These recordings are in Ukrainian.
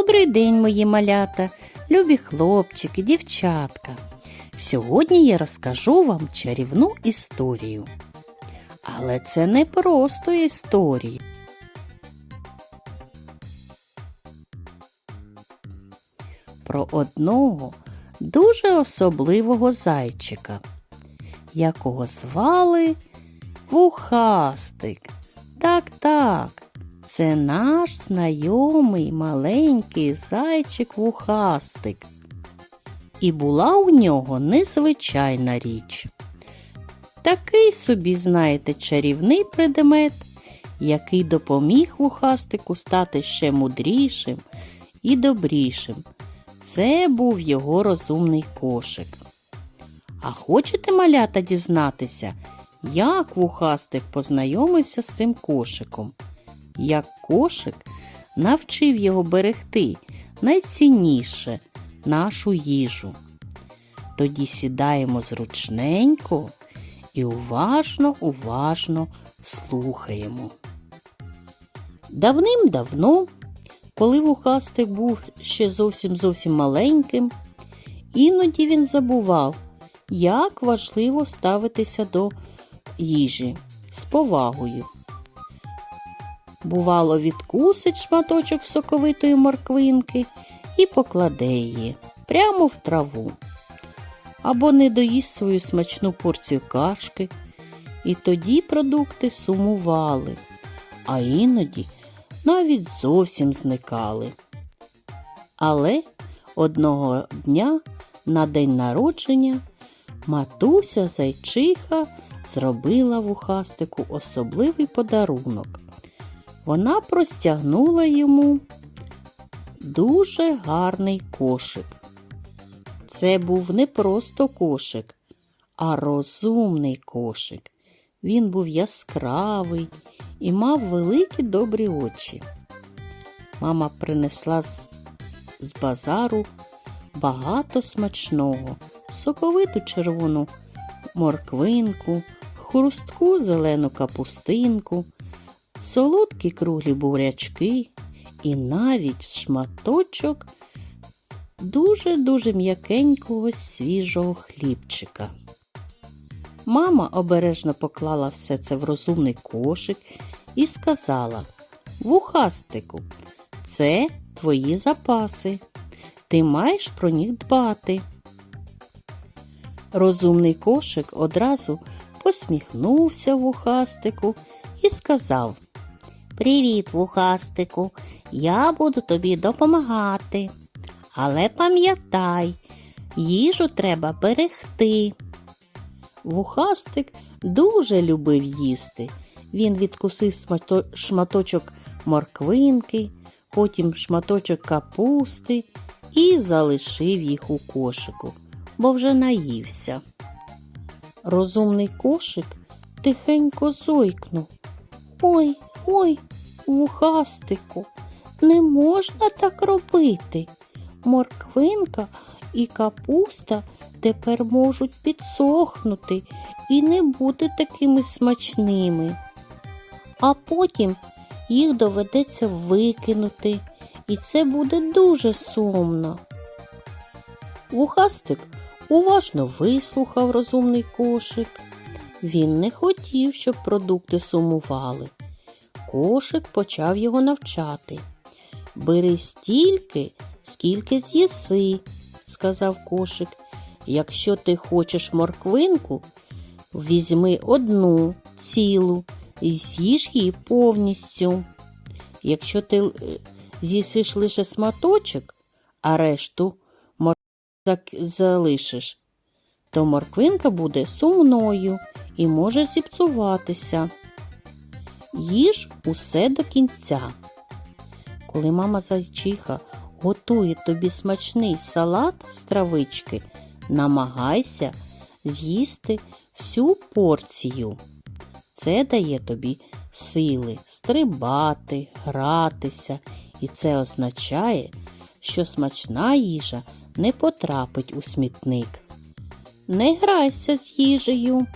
Добрий день, мої малята, любі хлопчики, дівчатка. Сьогодні я розкажу вам чарівну історію. Але це не просто історія. Про одного дуже особливого зайчика, якого звали Вухастик. Так, так, це наш знайомий маленький зайчик Вухастик. І була у нього незвичайна річ. Такий собі, знаєте, чарівний предмет, який допоміг вухастику стати ще мудрішим і добрішим. Це був його розумний кошик. А хочете, малята, дізнатися, як вухастик познайомився з цим кошиком? Як кошик навчив його берегти найцінніше нашу їжу. Тоді сідаємо зручненько і уважно, уважно слухаємо. Давним-давно, коли вухастик був ще зовсім зовсім маленьким, іноді він забував, як важливо ставитися до їжі з повагою. Бувало, відкусить шматочок соковитої морквинки і покладе її прямо в траву. Або не доїсть свою смачну порцію кашки, і тоді продукти сумували, а іноді навіть зовсім зникали. Але одного дня на день народження матуся зайчиха зробила вухастику особливий подарунок. Вона простягнула йому дуже гарний кошик. Це був не просто кошик, а розумний кошик. Він був яскравий і мав великі добрі очі. Мама принесла з, з базару багато смачного, соковиту червону морквинку, хрустку зелену капустинку, солодкі круглі бурячки і навіть шматочок дуже-дуже м'якенького свіжого хлібчика. Мама обережно поклала все це в розумний кошик і сказала Вухастику, це твої запаси. Ти маєш про них дбати. Розумний кошик одразу посміхнувся вухастику і сказав Привіт, вухастику, я буду тобі допомагати. Але пам'ятай, їжу треба берегти. Вухастик дуже любив їсти. Він відкусив шматочок морквинки, потім шматочок капусти і залишив їх у кошику, бо вже наївся. Розумний кошик тихенько зойкнув. Ой, ой, вухастику, не можна так робити. Морквинка і капуста тепер можуть підсохнути і не бути такими смачними. А потім їх доведеться викинути, і це буде дуже сумно. Вухастик уважно вислухав розумний кошик. Він не хотів, щоб продукти сумували. Кошик почав його навчати. Бери стільки, скільки з'їси, сказав кошик. Якщо ти хочеш морквинку, візьми одну цілу і з'їж її повністю. Якщо ти е, з'їсиш лише сматочок, а решту мор- залишиш, то морквинка буде сумною і може зіпсуватися. Їж усе до кінця. Коли мама зайчиха готує тобі смачний салат з травички, намагайся з'їсти всю порцію. Це дає тобі сили стрибати, гратися, і це означає, що смачна їжа не потрапить у смітник. Не грайся з їжею.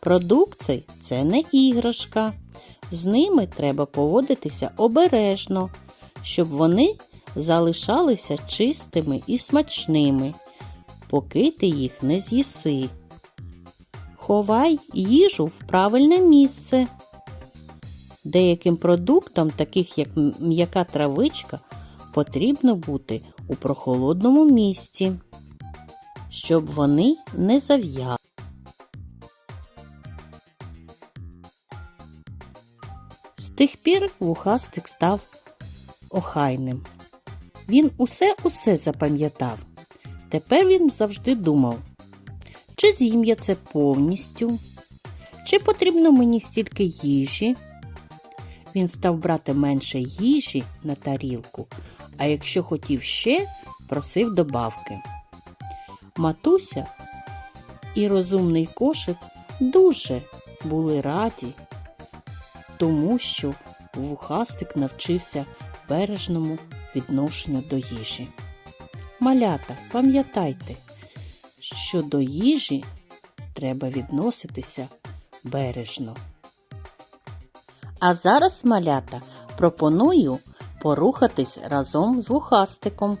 Продукцій це не іграшка. З ними треба поводитися обережно, щоб вони залишалися чистими і смачними, поки ти їх не з'їси. Ховай їжу в правильне місце. Деяким продуктам, таких як м'яка травичка, потрібно бути у прохолодному місці, щоб вони не зав'яли. Тих пір вухастик став охайним. Він усе-усе запам'ятав. Тепер він завжди думав, чи з'їм я це повністю, чи потрібно мені стільки їжі. Він став брати менше їжі на тарілку, а якщо хотів ще, просив добавки. Матуся і розумний кошик дуже були раді, тому що вухастик навчився бережному відношенню до їжі. Малята, пам'ятайте, що до їжі треба відноситися бережно. А зараз, малята, пропоную порухатись разом з вухастиком.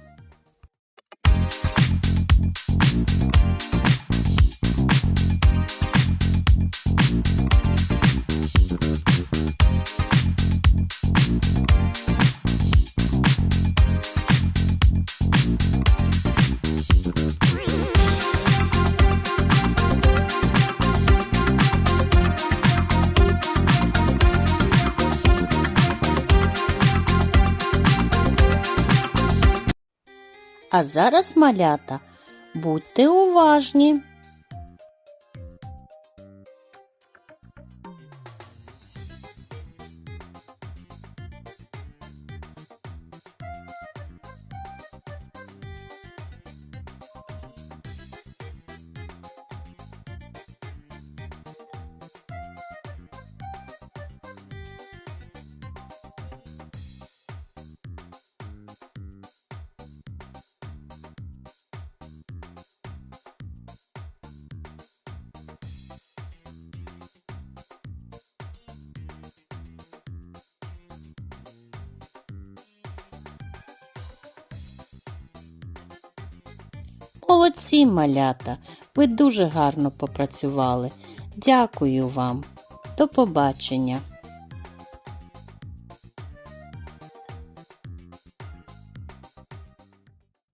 А зараз, малята, будьте уважні. Молодці, малята, ви дуже гарно попрацювали. Дякую вам. До побачення.